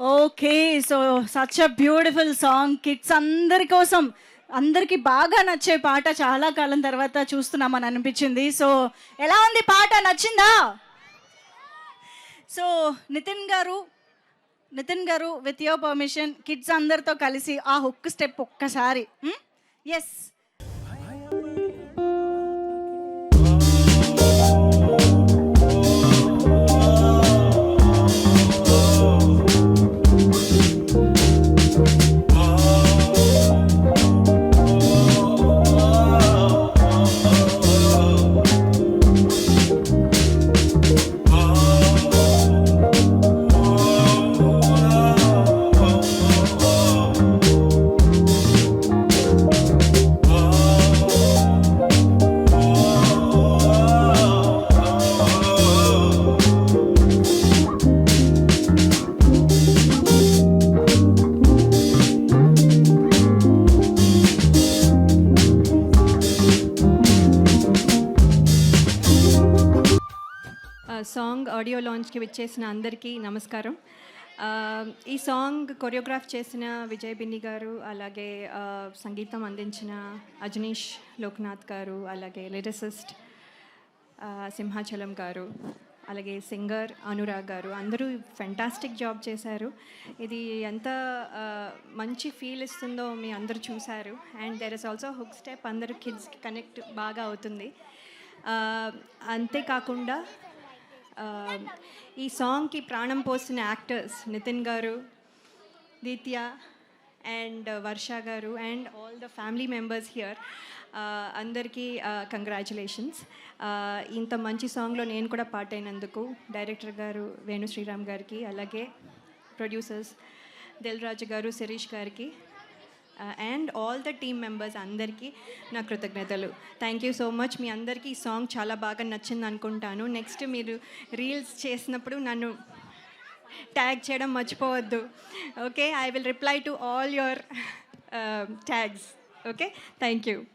Okay so such a beautiful song kids అందరి కోసం అందరికి బాగా నచ్చే పాట చాలా కాలం తర్వాత చూస్తున్నామని అనిపించింది. సో ఎలా ఉంది పాట? నచ్చిందా? సో నితిన్ గారు నితిన్ గారు విత్ యువర్ పర్మిషన్ కిడ్స్ అందరితో కలిసి ఆ హుక్ స్టెప్ ఒక్కసారి. Hmm? ఎస్ సాంగ్ ఆడియో లాంచ్కి విచ్చేసిన అందరికీ నమస్కారం. ఈ సాంగ్ కొరియోగ్రాఫ్ చేసిన విజయ్ బిన్ని గారు అలాగే సంగీతం అందించిన అజనీష్ లోక్నాథ్ గారు అలాగే లిరిసిస్ట్ సింహాచలం గారు అలాగే సింగర్ అనురాగ్ గారు అందరూ ఫెంటాస్టిక్ జాబ్ చేశారు. ఇది ఎంత మంచి ఫీల్ ఇస్తుందో మీ అందరూ చూశారు. And there is also hook step అందరూ కిడ్స్కి కనెక్ట్ బాగా అవుతుంది. అంతేకాకుండా Um, ఈ సాంగ్కి ప్రాణం పోసిన యాక్టర్స్ నితిన్ గారు దీత్య and uh, Varsha garu and all the family members here అందరికీ uh, కంగ్రాచులేషన్స్ uh, ఇంత మంచి సాంగ్లో నేను కూడా పార్ట్ అయినందుకు డైరెక్టర్ గారు వేణు శ్రీరామ్ గారికి అలాగే ప్రొడ్యూసర్స్ దిల్ రాజు గారు శిరీష్ గారికి and all the team members అందరికీ నా కృతజ్ఞతలు. థ్యాంక్ యూ సో మచ్ మీ అందరికీ ఈ సాంగ్ చాలా బాగా నచ్చింది అనుకుంటాను. నెక్స్ట్ మీరు రీల్స్ చేసినప్పుడు నన్ను ట్యాగ్ చేయడం మర్చిపోవద్దు. Okay I will reply to all your tags okay thank you